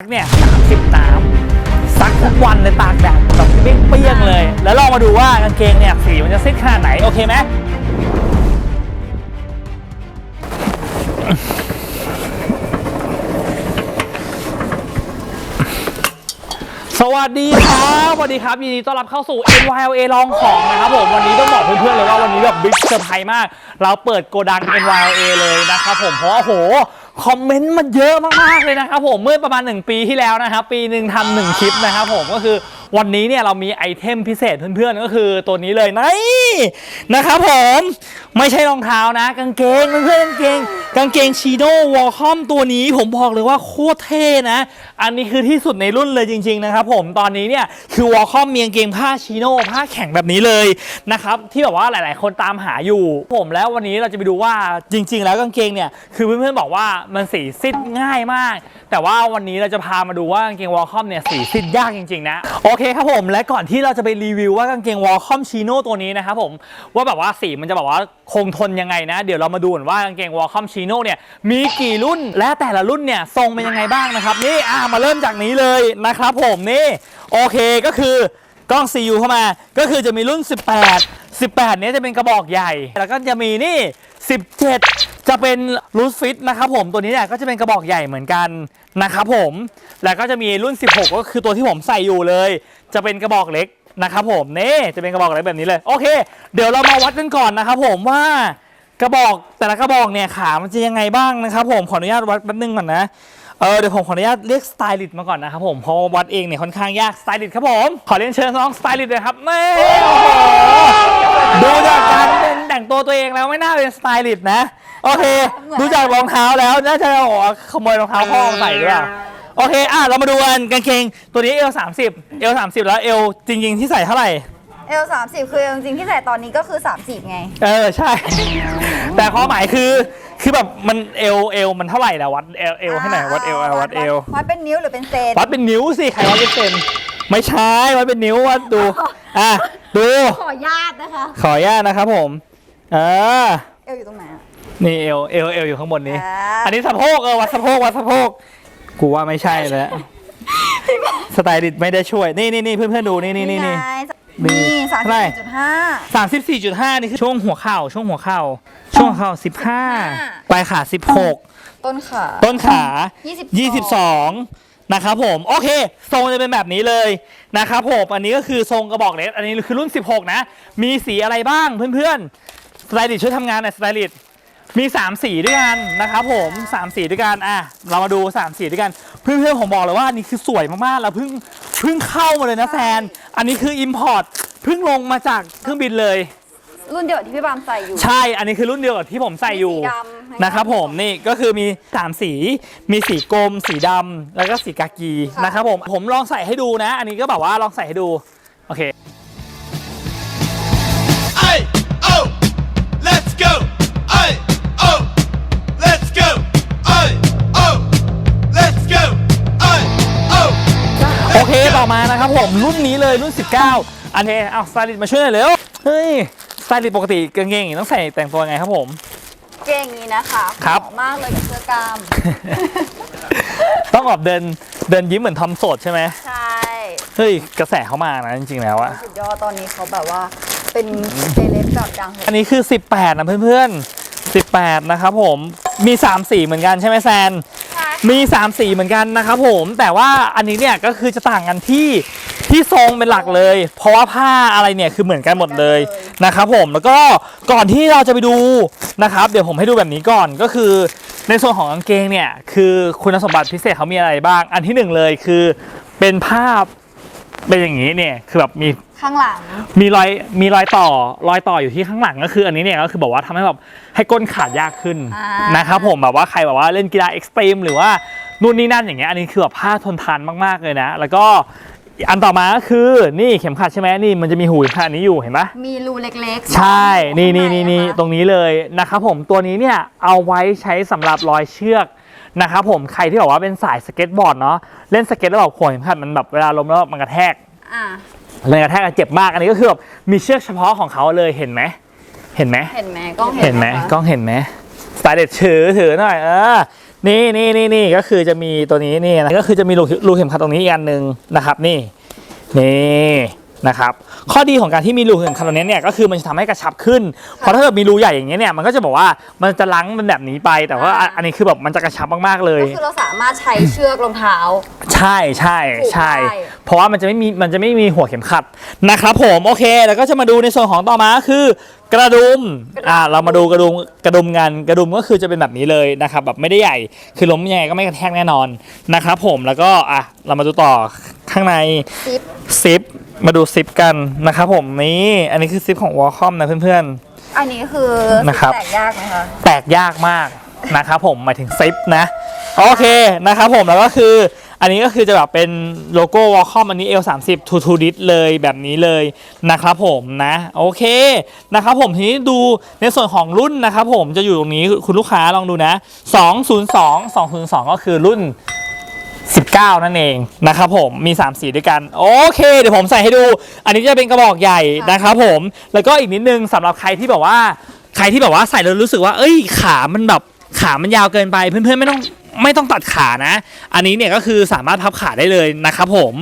เนี่ยสามสิบน้ำซักทุกวันเลยตากแดดแบบเปรี้ยงๆเลย แล้วลองมาดูว่ากางเกงเนี่ยสีมันจะซิดขนาดไหน โอเคไหม สวัสดีครับสวัสดีครับยินดีต้อนรับเข้าสู่ NYLA ลองของนะครับผมวันนี้ต้องบอกเพื่อนๆเลยว่าวันนี้แบบบิ๊กเซอร์ไพรส์มาก เราเปิดโกดัง NYLA เลยนะครับผมเพราะว่าโหคอมเมนต์มันเยอะมากๆเลยนะครับผมเมื่อประมาณ 1 ปีที่แล้วนะครับปีหนึ่งทำหนึ่งคลิปนะครับผมก็คือ วันนี้เนี่ยเรามีไอเทมพิเศษเพื่อนๆ ก็คือตัวนี้เลยนี่นะครับผมไม่ใช่รองเท้านะ กางเกงเพื่อนๆกางเกงกางเกงชีโน่วอลคอมตัวนี้ผมบอกเลยว่าโคตรเท่นะ อันนี้คือที่สุดในรุ่นเลยจริง ๆ นะครับผมตอนนี้เนี่ยคือวอลคอมมีกางเกงผ้าชีโน่ผ้าแข็งแบบนี้เลยนะครับที่แบบว่าหลาย ๆ คนตามหาอยู่ ผมแล้ววันนี้เราจะไปดูว่าจริง ๆ แล้วกางเกงเนี่ยคือเพื่อนๆบอกว่ามันสีซิดง่ายมาก แต่ว่าวันนี้เราจะพามาดูว่ากางเกงวอลคอมเนี่ยสีซิดยากจริง ๆ นะโอเคครับผม และก่อนที่เราจะไปรีวิวว่ากางเกงวอลคอมชีโน่ตัวนี้นะครับผมว่าแบบว่าสีมันจะแบบว่าคงทนยังไงนะ เดี๋ยวเรามาดูกันว่ากางเกงวอลคอมชีโน่เนี่ยมีกี่รุ่นและแต่ละรุ่นเนี่ยทรงเป็นยังไงบ้างนะครับนี่อะมาเริ่มจากนี้เลยนะครับผมนี่โอเคก็คือกล้อง CU เข้ามาก็คือจะมีรุ่น 18 18 เนี้ยจะเป็นกระบอกใหญ่ แล้วก็จะมีนี่ 17 จะเป็นรูสฟิตนะครับผมตัวนี้เนี่ยก็จะเป็นกระบอกใหญ่เหมือนกันนะครับผมแล้วก็จะมีรุ่น 16 ก็คือตัวที่ผมใส่อยู่เลย จะเป็นกระบอกเล็กนะครับผมนี่จะเป็นกระบอกเล็กแบบนี้เลยโอเค เดี๋ยวเรามาวัดกันก่อนนะครับผมว่ากระบอกแต่ละกระบอกเนี่ยขามันจะยังไงบ้างนะครับผมขออนุญาตวัดแป๊บนึงก่อนนะเออเดี๋ยวผมขออนุญาตเรียกสไตลิสต์มาก่อนนะครับผมเพราะว่าวัดเองเนี่ยค่อนข้างยากสไตลิสต์ครับผมขอเรียนเชิญน้องสไตลิสต์เลยครับนี่โอ้โหดูจากการเป็นแต่งตัวตัวเองแล้วไม่น่าเป็นสไตลิสต์นะ โอเค ดูจากรองเท้าแล้วน่าจะโอ้โหขโมยรองเท้าพ่อมาใส่ด้วยอะโอเคอะเรามาดูกันกางเกงตัวนี้เอล30เอล30แล้วเอลจริง ๆ ที่ใส่เท่าไหร่ เอลสามสิบคือจริงๆที่ใส่ตอนนี้ก็คือสามสิบไง เออใช่ แต่ความหมายคือคือแบบมันเอลเอลมันเท่าไหร่นะวัดเอลเอลให้หน่อยวัดเอลวัดเอลวัดเป็นนิ้วหรือเป็นเซนวัดเป็นนิ้วสิใครวัดเป็นเซนไม่ใช่วัดเป็นนิ้ววัดดูอะดูขอญาตนะคะ ขออนุญาตนะครับผมอ่าเอลอยู่ตรงไหนอะ นี่เอลเอลเอลอยู่ข้างบนนี้ อ่า อันนี้สะโพกเออวัดสะโพกวัดสะโพกกูว่าไม่ใช่แล้วสไตลิสต์ไม่ได้ช่วย นี่นี่นี่เพื่อนเพื่อนๆดูนี่นี่นี่นี่ ไงนี่นี่สามเท่าไหร่ สิบจุดห้า สามสิบสี่จุดห้านี่คือช่วงหัวเข่าช่วงหัวเข่าช่วงหัวเข่าสิบห้าปลายขาสิบหกต้นขา ต้นขายี่สิบ22 นะครับผม โอเค ทรงจะเป็นแบบนี้เลยนะครับผม อันนี้ก็คือทรงกระบอกเล็กอันนี้คือรุ่น 16 นะ มีสีอะไรบ้างเพื่อนๆสไตลิสต์ช่วยทำงานหน่อยสไตลิสต์ มี 3 สีด้วยกันนะครับผม3สีด้วยกันอะเรามาดู 3 สีด้วยกันเพื่อนๆผมบอกเลยว่าอันนี้คือสวยมากๆแล้วเพิ่งเพิ่งเข้ามาเลยนะแฟนอันนี้คือ Import เพิ่งลงมาจากเครื่องบินเลย รุ่นเดียวกับที่พี่บามใส่อยู่ ใช่ อันนี้คือรุ่นเดียวกับที่ผมใส่อยู่มีสีดำ นะครับผมนี่ก็คือมี3สี มีสีกรมสีดำแล้วก็สีกากีค่ะนะครับผมผมลองใส่ให้ดูนะ อันนี้ก็แบบว่าลองใส่ให้ดูโอเค มานะครับผมรุ่นนี้เลยรุ่น 19 อันนี้เอาสไตลิสต์มาช่วยหน่อยเร็วเฮ้ยสไตลิสต์ปกติกางเกงอย่างนี้ต้องใส่แต่งตัวไงครับผม เก่งนี้นะคะครับ เหมาะมากเลยกับเสื้อกล้าม ต้องออกเดินเดินยิ้มเหมือนทอมโสดใช่ไหมใช่เฮ้ยกระแสเขามานะจริงๆแล้วอะสุดยอดตอนนี้เขาแบบว่าเป็นเซเลบแบบดังเลยอันนี้คือ 18 นะเพื่อนๆ 18 นะครับผมมี 3 สีเหมือนกันใช่ไหมแซนใช่ มี3สีเหมือนกันนะครับผม แต่ว่าอันนี้เนี่ยก็คือจะต่างกันที่ที่ทรงเป็นหลักเลย เพราะว่าผ้าอะไรเนี่ยคือเหมือนกันหมดเลยนะครับผมแล้วก็ก่อนที่เราจะไปดูนะครับ เดี๋ยวผมให้ดูแบบนี้ก่อนก็คือ ในส่วนของกางเกงเนี่ยคือคุณสมบัติพิเศษเขามีอะไรบ้าง อันที่หนึ่งเลยคือเป็นภาพเป็นอย่างนี้เนี่ยคือแบบมี ข้างหลัง มีรอยมีรอยต่อรอยต่ออยู่ที่ข้างหลังก็คืออันนี้เนี่ยก็คือบอกว่าทำให้แบบให้ก้นขาดยากขึ้นอ่าน นะครับผมแบบว่าใครแบบว่าเล่นกีฬาเอ็กซ์ตรีมหรือว่านู่นนี่นั่นอย่างเงี้ยอันนี้คือแบบผ้าทนทานมากๆเลยนะ แล้วก็อันต่อมาก็คือนี่เข็มขัดใช่ไหมนี่มันจะมีหูเข็มขัดนี้อยู่เห็นปะ มีรูเล็กๆใช่ นี่ข้างนี่ในี่นี่ะคะตรงนี้เลยนะครับผมตัวนี้เนี่ยเอาไว้ใช้สำหรับร้อยเชือกนะครับผมใครที่บอกว่าเป็นสายสเก็ตบอร์ดเนาะเล่นสเก็ตแล้วแบบหัวเข็มขัดมันแบบเวลาล้มแล้วมันกระแทก อะ เลยกระแทกกันเจ็บมากอันนี้ก็คือแบบมีเชือกเฉพาะของเขาเลยเห็นไหมเห็นไหมเห็นไหมกล้องเห็นไหมคะกล้องเห็นไหมสไตล์เด็ดถือถือหน่อยเออนี่นี่นี่นี่ก็คือจะมีตัวนี้นี่นะก็คือจะมีรูรูเข็มขัดตรงนี้อีกอันหนึ่งนะครับ นี่นี่ นะครับข้อดีของการที่มีรูเข็มขัดตรงนี้เนี่ยก็คือมันจะทำให้กระชับขึ้นเพราะถ้าเกิดมีรูใหญ่อย่างเงี้ยเนี่ยมันก็จะบอกว่ามันจะลังมันแบบนี้ไป แต่ว่าอันอันนี้คือแบบมันจะกระชับมากๆเลย ก็คือเราสามารถใช้เชือกรองเท้า ใช่ใช่ใช่ผูกได้ เพราะว่ามันจะไม่มีมันจะไม่มีหัวเข็มขัดนะครับผมโอเค แล้วก็จะมาดูในส่วนของต่อมาคือกระดุมอ่าเรามาดูกระดุมกระดุมกันกระดุมก็คือจะเป็นแบบนี้เลยนะครับแบบไม่ได้ใหญ่คือล้มยังไงก็ไม่กระแทกแน่นอนนะครับผมแล้วก็อะเรามาดูต่อข้างในซิป ซิป มาดูซิปกันนะครับผมนี่อันนี้คือซิปของวอลคอมนะเพื่อนๆอันนี้คือนะครับ แตกยากไหมคะแตกยากมากนะครับผมหมายถึงซิปนะ โอเคนะครับผมแล้วก็คือ อันนี้ก็คือจะแบบเป็นโลโก้วอลคอมอันนี้ L30 ทูทูดิสเลยแบบนี้เลยนะครับผมนะโอเคนะครับผมทีนี้ดูในส่วนของรุ่นนะครับผมจะอยู่ตรงนี้คุณลูกค้าลองดูนะ 202 202 ก็คือรุ่น 19 นั่นเองนะครับผมมี 3 สีด้วยกัน โอเค เดี๋ยวผมใส่ให้ดู อันนี้จะเป็นกระบอกใหญ่นะครับผม แล้วก็อีกนิดนึงสำหรับใครที่แบบว่าใครที่แบบว่าใส่แล้วรู้สึกว่า เอ้ยขามันแบบขามันยาวเกินไปเพื่อนๆไม่ต้องไม่ต้องตัดขานะ อันนี้เนี่ยก็คือสามารถพับขาได้เลยนะครับผม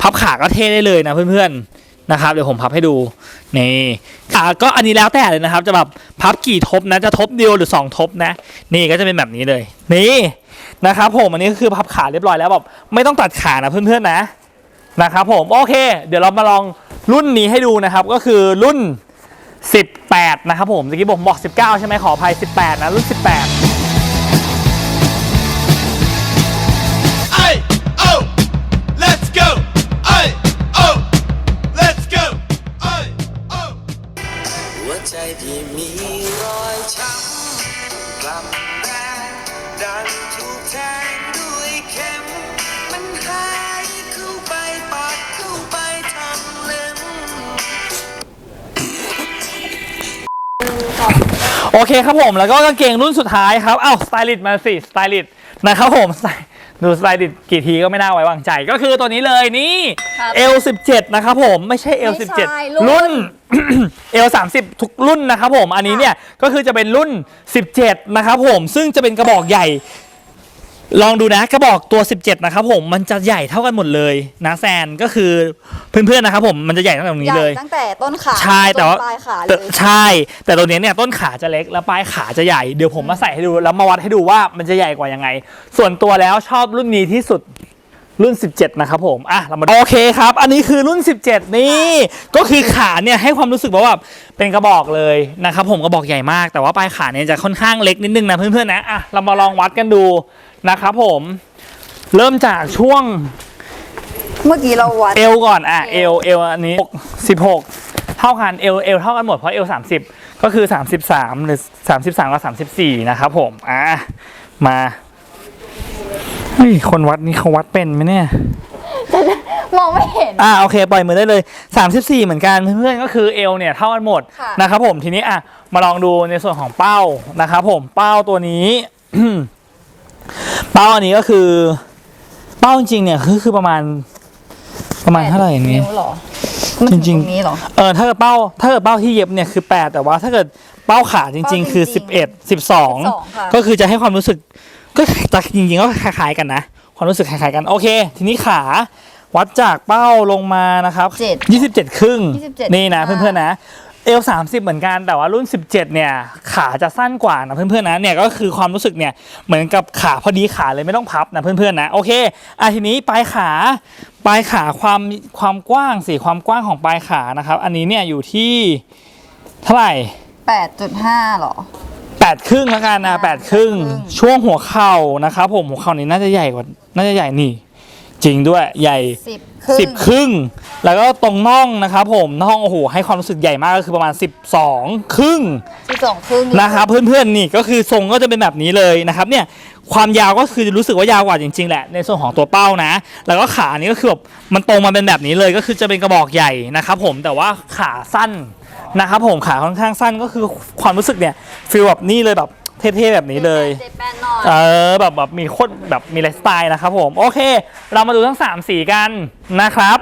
พับขาก็เท่ได้เลยนะเพื่อนๆนะครับเดี๋ยวผมพับให้ดูนี่ขาก็อันนี้แล้วแต่เลยนะครับ จะแบบพับกี่ทบนะจะทบเดียวหรือสองทบนะ นี่ก็จะเป็นแบบนี้เลย นี่ นะครับผมอันนี้ก็คือพับขาเรียบร้อยแล้วแบบไม่ต้องตัดขานะเพื่อนๆนะนะครับผมโอเค เดี๋ยวเรามาลองรุ่นนี้ให้ดูนะครับ ก็คือรุ่น 18 นะครับผมเมื่อกี้ผมบอก 19 ใช่ไหมขออภัย 18 นะรุ่น 18 Hey, oh, let's go. Hey, oh, let's go. Hey, oh. หัวใจที่มีรอยช้ำกลับแรง ดันถูกแทงด้วยเข็ม มันหายเข้าไปปาดเข้าไปทางเล็มโอเคครับผมแล้วก็กางเกงรุ่นสุดท้ายครับ เอ้าสไตลิสต์มาสิสไตลิสต์นะครับผมใส่ดูสไตลิสต์กี่ทีก็ไม่น่าไว้วางใจ ก็คือตัวนี้เลยนี่ ครับ L17 นะครับผมไม่ใช่ไม่ L17 ใช่รุ่รุ่น น L30 ทุกรุ่นนะครับผม อันนี้เนี่ยก็คือจะเป็นรุ่น 17 นะครับผม ซึ่งจะเป็นกระบอกใหญ่ ลองดูนะกระบอกตัว 17 นะครับผม มันจะใหญ่เท่ากันหมดเลยนะแซนก็คือเพื่อนๆนะครับผมมันจะใหญ่ตั้งแต่ตรงนี้ใหญ่เลย ตั้งแต่ต้นขาใช่แต่ว่า จนปลายขาเลแต่ย ใช่ แต่ตัวเนี้ยเนี่ยต้นขาจะเล็กแล้วปลายขาจะใหญ่ เดี๋ยวผมมาใส่ให้ดูแล้วมาวัดให้ดูว่ามันจะใหญ่กว่ายังไง ส่วนตัวแล้วชอบรุ่นนี้ที่สุด รุ่น 17 นะครับผม อะ เรามาโอเคครับ อันนี้คือรุ่น 17 นี่ ก็คือขาเนี่ยให้ความรู้สึกว่าแบบเป็นกระบอกเลยนะครับผมกระบอกใหญ่มาก แต่ว่าปลายขาเนี่ยจะค่อนข้างเล็กนิดนึงนะเพื่อนๆนะ อะ เรามาลองวัดกันดูนะครับผม เริ่มจากช่วง เมื่อกี้เราวัด เอลก่อน อะ เอลเอลอันนี้ 16 เท่ากัน เอลเอลเท่ากันหมด เพราะเอล30 ก็คือ 33 หรือ 33 กับ 34 นะครับผม อะ มา เฮ้ยคนวัดนี่เขาวัดเป็นไหมเนี่ย มองไม่เห็น อ่าโอเค ปล่อยมือได้เลย 34 เหมือนกันเพื่อนๆก็คือเอลเนี่ยเท่ากันหมดค่ะ นะครับผมทีนี้อะมาลองดูในส่วนของเป้านะครับผมเป้าตัวนี้ เป้าอันนี้ก็คือ เป้าจริงๆเนี่ยคือคือประมาณ ประมาณเท่าไหร่อย่างนี้นิ้วเหรอมันถึจริงๆ ตนี้เหรอ เออถ้าเกิดเป้าถ้าเกิดเป้าที่เย็บเนี่ยคือ 8 แต่ว่าถ้าเกิดเป้าขาจริง ๆ คือ เป้าจริง11 12 ค่ะ ก็คือจะให้ความรู้สึก ก็แต่จริงๆก็คล้ายๆกันนะ ความรู้สึกคล้ายๆกัน โอเค ทีนี้ขาวัดจากเป้าลงมานะครับเจ็ด27ครึ่ง 27 นี่นะค่ะเพื่อนๆนะ เอล30เหมือนกันแต่ว่ารุ่น 17 เนี่ย ขาจะสั้นกว่านะเพื่อนๆนะเนี่ยก็คือความรู้สึกเนี่ยเหมือนกับขาพอดีขาเลยไม่ต้องพับนะเพื่อนๆนะโอเคอะทีนี้ปลายขาปลายขาความความกว้างสิความกว้างของปลายขานะครับ อันนี้เนี่ยอยู่ที่เท่าไหร่แปดจุดห้าเหรอ แปดครึ่งแล้วกันนะแปดครึ่งครึ่งช่วงหัวเข่านะครับผมหัวเข่านี้น่าจะใหญ่กว่าน่าจะใหญ่นี่ จริงด้วยใหญ่สิบครึ่งสิบครึ่งแล้วก็ตรงน่องนะครับผมน่องโอ้โหให้ความรู้สึกใหญ่มากก็คือประมาณ 12 ครึ่งสิบสองครึ่งนะครับเพื่อนๆนี่ก็คือทรงก็จะเป็นแบบนี้เลยนะครับเนี่ยความยาวก็คือรู้สึกว่ายาวกว่าจริงๆแหละในส่วนของตัวเป้านะ แล้วก็ขานี่ก็คือแบบมันตรงมาเป็นแบบนี้เลยก็คือจะเป็นกระบอกใหญ่นะครับผมแต่ว่าขาสั้น นะครับผมขาค่อนข้างสั้นก็คือความรู้สึกเนี่ยฟีลแบบนี้เลยแบบเท่ๆแบบนี้เลย เจ็ดแปดหน่อยเออแบบแบบมีโคตรแบบมีไลฟ์สไตล์นะครับผม โอเค เรามาดูทั้ง 3 สีกันนะครับ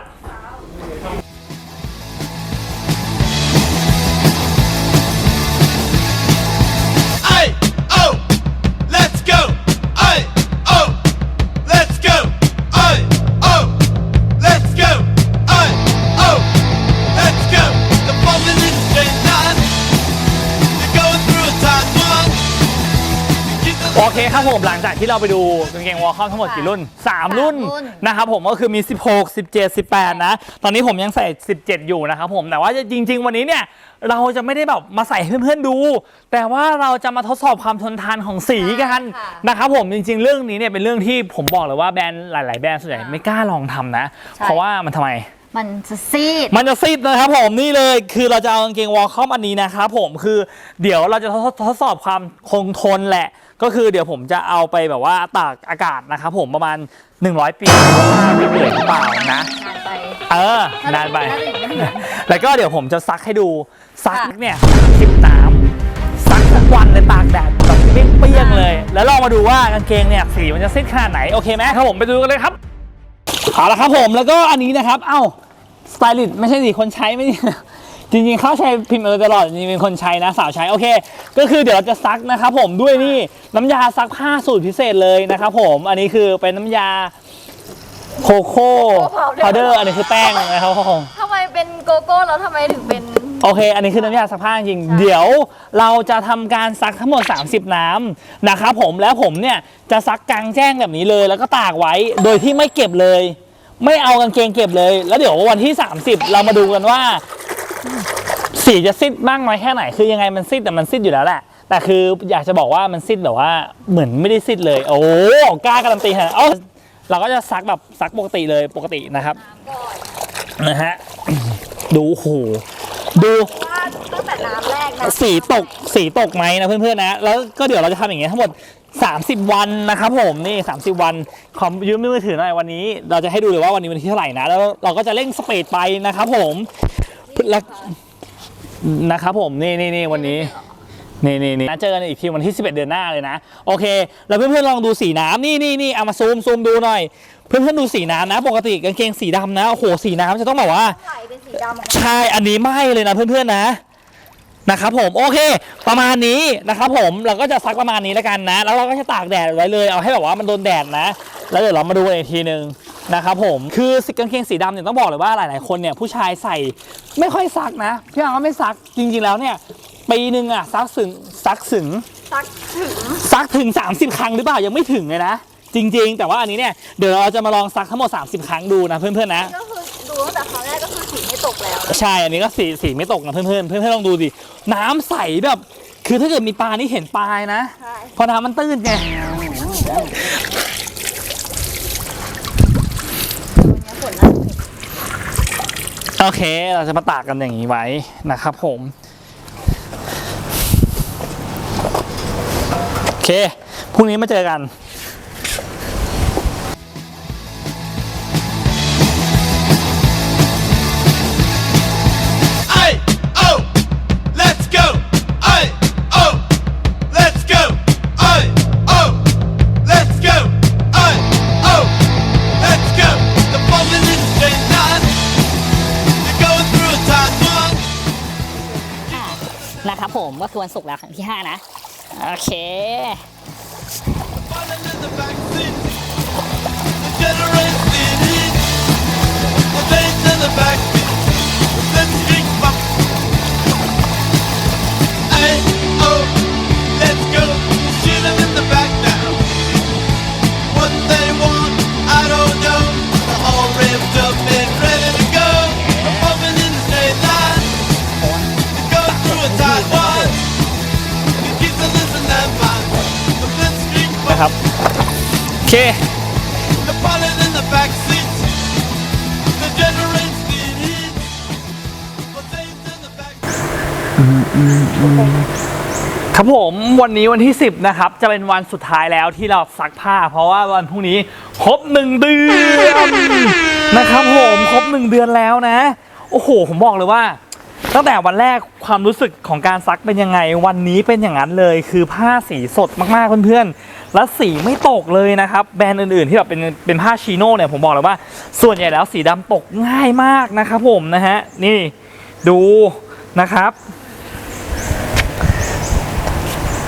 ผมหลังจากที่เราไปดูกางเกงวอลคอมทั้งหมดกี่รุ่น 3 รุ่นรุ่น นะครับผมก็คือมี 16 17 18 นะ ตอนนี้ผมยังใส่ 17 อยู่นะครับผมแต่ว่าจริง ๆ วันนี้เนี่ย เราจะไม่ได้แบบมาใส่ให้เพื่อนๆดู แต่ว่าเราจะมาทดสอบความทนทานของสีกันนะครับผมจริง ๆ เรื่องนี้เนี่ยเป็นเรื่องที่ผมบอกเลยว่าแบรนด์หลาย ๆ แบรนด์ส่วนใหญ่ไม่กล้าลองทำนะ เพราะว่ามันทำไม มันจะซีด มันจะซีดนะครับผมนี่เลยคือเราจะเอากางเกงวอลคอมอันนี้นะครับผมคือเดี๋ยวเราจะทดทดสอบความคงทนแหละ ก็คือเดี๋ยวผมจะเอาไปแบบว่าตากอากาศนะครับผมประมาณ 100 ปีว่าไม่เปลี่ยนหรือเปล่านะ นานไปเออ นานไปน่าจะอยู่ไม่ถึงแล้วก็เดี๋ยวผมจะซักให้ดูซักค่ะ เนี่ยทิบน้ำซักทั้งวันเลยตากแดดแบบเปรี้ยงๆเลย แล้วลองมาดูว่ากางเกงเนี่ยสีมันจะซีดขนาดไหนโอเคไหมครับผมไปดูกันเลยครับเอาละครับผมแล้วก็อันนี้นะครับ เอ้าสไตลิสต์ไม่ใช่สิคนใช้ไม่ใช่ จริงๆเขาใช้พิมพ์เออตลอดจริงๆเป็นคนใช้นะสาวใช้โอเค ก็คือเดี๋ยวเราจะซักนะครับผมด้วยนี่น้ำยาซักผ้าสูตรพิเศษเลยนะครับผมอันนี้คือเป็นน้ำยาโคโค่พาวเดอร์อันนี้คือแป้งนะครับผมทำไมเป็นโกโก้แล้วทำไมถึงเป็นโอเค อันนี้คือน้ำยาซักผ้าจริง เดี๋ยวเราจะทำการซักทั้งหมด 30 น้ำนะครับผม แล้วผมเนี่ยจะซักกลางแจ้งแบบนี้เลย แล้วก็ตากไว้ โดยที่ไม่เก็บเลย ไม่เอากางเกงเก็บเลย แล้วเดี๋ยววันที่ 30 เรามาดูกันว่า สีจะซิดมากน้อยแค่ไหนคือยังไงมันซิดแต่มันซิดอยู่แล้วแหละแต่คืออยากจะบอกว่ามันซิดแบบว่าเหมือนไม่ได้ซิดเลย โอ้โหกล้าการันตีฮะเอ้าเราก็จะซักแบบซักปกติเลยปกตินะครับนะฮะดูโอ้โหดูว่าตั้งแต่น้ำแรกนะสีตกสีตกไหมนะเพื่อนๆนะ แล้วก็เดี๋ยวเราจะทำอย่างเงี้ยทั้งหมด 30 วันนะครับผมนี่ 30 วันขอยืมมือถือหน่อยวันนี้ เราจะให้ดูเลยว่าวันนี้วันที่เท่าไหร่นะแล้วเราก็จะเร่งสปีดไปนะครับผม แล้วนะครับผมนี่นี่นี่วันนี้นี่นี่นี่เจอกันอีกทีวันที่ 11 เดือนหน้าเลยนะ โอเคแล้วเพื่อนๆลองดูสีน้ำนี่นี่นี่เอามาซูมซูมดูหน่อย เพื่อนๆดูสีน้ำนะ ปกติกางเกงสีดำนะโอ้โหสีน้ำจะต้องแบบว่าไหลเป็นสีดำออกมาใช่อันนี้ไม่เลยนะเพื่อนๆนะ นะครับผมโอเค ประมาณนี้นะครับผมเราก็จะซักประมาณนี้แล้วกันนะ แล้วเราก็จะตากแดดไว้เลยเอาให้แบบว่ามันโดนแดดนะ แล้วเดี๋ยวเรามาดูกันอีกทีหนึ่งนะครับผมคือสีกางเกงสีดำเนี่ยต้องบอกเลยว่าหลาย ๆ คนเนี่ยผู้ชายใส่ไม่ค่อยซักนะพี่อาร์มก็ไม่ซักจริง ๆ แล้วเนี่ยปีหนึ่งอะซักถึงซักถึงซักถึงซักถึง 30 ครั้งหรือเปล่ายังไม่ถึงเลยนะจริง ๆ แต่ว่าอันนี้เนี่ยเดี๋ยวเราจะมาลองซักทั้งหมด 30 ครั้งดูนะเพื่อน ๆ นะก็คือ ดูตั้งแต่ครั้งแรกก็คือสีไม่ตกแล้วนะใช่ อันนี้ก็สีสีไม่ตกนะเพื่อนๆเพื่อนๆลองดูดิ น้ำใสแบบ คือถ้าเกิดมีปลานี่เห็นปลานะ ใช่เพราะน้ำมันตื้นไง วันนี้ฝนน่าจะตกโอเค เราจะมาตากกันอย่างนี้ไว้นะครับผม โอเค พรุ่งนี้มาเจอกัน วันศุกร์แล้วครั้งที่ 5 นะ โอเค the ครับผมวันนี้วันที่ 10 นะครับ จะเป็นวันสุดท้ายแล้วที่เราซักผ้า เพราะว่าวันพรุ่งนี้ครบ1เดือนนะครับผมครบ1เดือนแล้วนะ โอ้โห ผมบอกเลยว่า ตั้งแต่วันแรกความรู้สึกของการซักเป็นยังไง วันนี้เป็นอย่างนั้นเลย คือผ้าสีสดมากๆเพื่อนๆ และสีไม่ตกเลยนะครับ แบรนด์อื่นๆที่แบบเป็นเป็นผ้าชิโน่เนี่ยผมบอกเลยว่า ส่วนใหญ่แล้วสีดำตกง่ายมากนะครับผมนะฮะนี่ดูนะครับ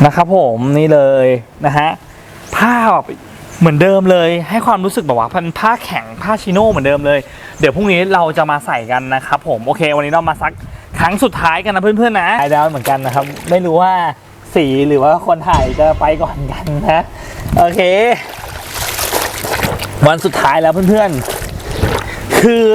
นะครับผมนี่เลยนะฮะผ้าแบบเหมือนเดิมเลย ให้ความรู้สึกแบบว่าเป็นผ้าแข็งผ้าชิโน่เหมือนเดิมเลย เดี๋ยวพรุ่งนี้เราจะมาใส่กันนะครับผมโอเค วันนี้เรามาซัก ครั้งสุดท้ายกันนะเพื่อนๆนะไอดาวเหมือนกันนะครับ ไม่รู้ว่าสสีหรือว่าคนถ่ายจะไปก่อนกันนะ โอเค วันสุดท้ายแล้วเพื่อนๆ คือ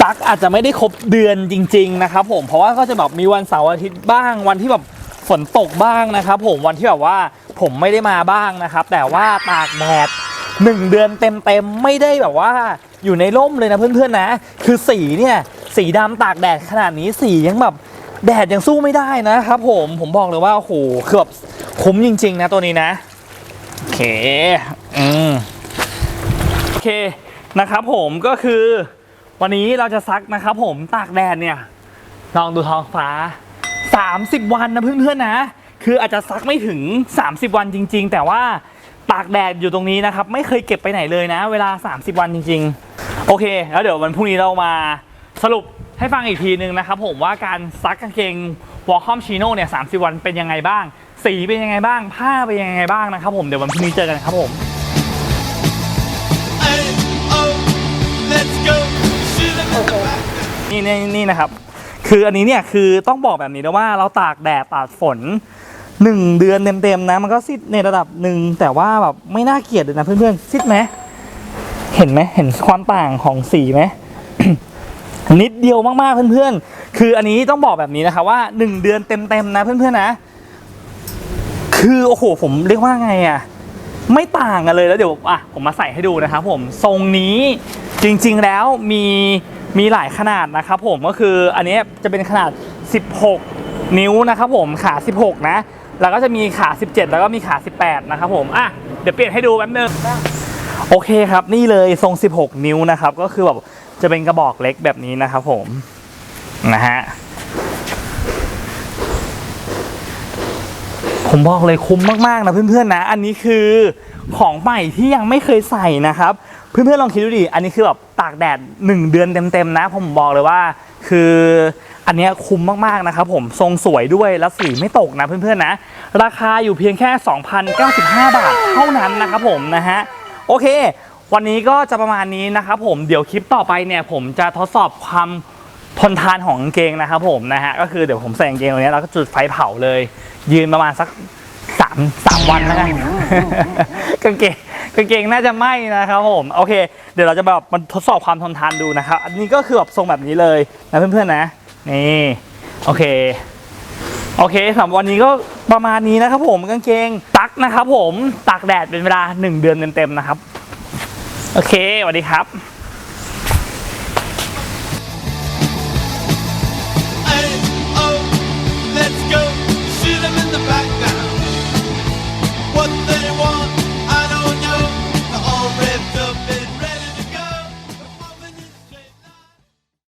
ซักอาจจะไม่ได้ครบเดือนจริง ๆ นะครับผมเพราะว่าก็จะแบบมีวันเสาร์อาทิตย์บ้าง วันที่แบบฝนตกบ้างนะครับ ผมวันที่แบบว่าผมไม่ได้มาบ้างนะครับ แต่ว่าตากแดดหนึ่งเดือนเต็มๆไม่ได้แบบว่าอยู่ในร่มเลยนะเพื่อนๆนะ คือสีเนี่ย สีดำตากแดดขนาดนี้สียังแบบแดดยังสู้ไม่ได้นะครับผมผมบอกเลยว่าโอ้โหคือแบบคุ้มจริง ๆ นะตัวนี้นะโอเคอืมโอเคนะครับผมก็คือวันนี้เราจะซักนะครับผมตากแดดเนี่ยลองดูท้องฟ้า 30 วันนะเพื่อนๆนะ คืออาจจะซักไม่ถึง 30 วันจริง ๆ แต่ว่าตากแดดอยู่ตรงนี้นะครับ ไม่เคยเก็บไปไหนเลยนะ เวลา 30 วันจริง ๆ โอเค แล้วเดี๋ยววันพรุ่งนี้เรามา สรุปให้ฟังอีกทีนึงนะครับผมว่าการซักกางเกงวอลคอมชิโน่เนี่ย30วันเป็นยังไงบ้าง สีเป็นยังไงบ้าง ผ้าเป็นยังไงบ้างนะครับผมเดี๋ยววันพรุ่งนี้เจอกันครับผม A-O, let's go. Shoot 'em in the back now. นี่นี่นี่นะครับ คืออันนี้เนี่ยคือต้องบอกแบบนี้นะว่าเราตากแดดตากฝนหนึ่งเดือนเต็มๆนะ มันก็ซิดในระดับหนึ่งแต่ว่าแบบไม่น่าเกลียดเลยนะเพื่อนๆซิดไหมเห็นไหมเห็นความต่างของสีไหม นิดเดียวมากๆเพื่อนๆ คืออันนี้ต้องบอกแบบนี้นะคะว่าหนึ่งเดือนเต็มๆนะเพื่อนๆนะ คือโอ้โหผมเรียกว่าไงอะไม่ต่างกันเลยแล้วเดี๋ยวอะผมมาใส่ให้ดูนะครับผมทรงนี้จริงๆแล้วมีมีหลายขนาดนะครับผมก็คืออันนี้จะเป็นขนาด 16 นิ้วนะครับผมขา 16 นะ แล้วก็จะมีขา 17 แล้วก็มีขา 18 นะครับผมอะเดี๋ยวเปลี่ยนให้ดูแป๊บนึงโอเคครับนี่เลยทรง 16 นิ้วนะครับก็คือแบบ จะเป็นกระบอกเล็กแบบนี้นะครับผมนะฮะผมบอกเลยคุ้มมากๆนะเพื่อนๆนะ อันนี้คือของใหม่ที่ยังไม่เคยใส่นะครับ เพื่อนๆลองคิดดูดิอันนี้คือแบบตากแดด 1 เดือนเต็มๆนะ ผมบอกเลยว่าคืออันนี้คุ้มมากๆนะครับผมทรงสวยด้วยแล้วสีไม่ตกนะเพื่อนๆนะ ราคาอยู่เพียงแค่ 2,095 บาทเท่านั้นนะครับผมนะฮะโอเค วันนี้ก็จะประมาณนี้นะครับผมเดี๋ยวคลิปต่อไปเนี่ยผมจะทดสอบความทนทานของกางเกงนะครับผมนะฮะก็คือเดี๋ยวผมใส่กางเกงตรงนี้แล้วก็จุดไฟเผาเลย ยืนประมาณสักสามสามวันแล้วกันกางเกงกางเกงน่าจะไหม้นะครับผมโอเค เดี๋ยวเราจะแบบมันทดสอบความทนทานดูนะครับอันนี้ก็คือแบบทรงแบบนี้เลยนะเพื่อนๆนะนี่โอเคโอเคสำหรับวันนี้ก็ประมาณนี้นะครับผมกางเกงตักนะครับผมตากแดดเป็นเวลา 1 เดือนเต็มๆนะครับ โอเคสวัสดีครับ What the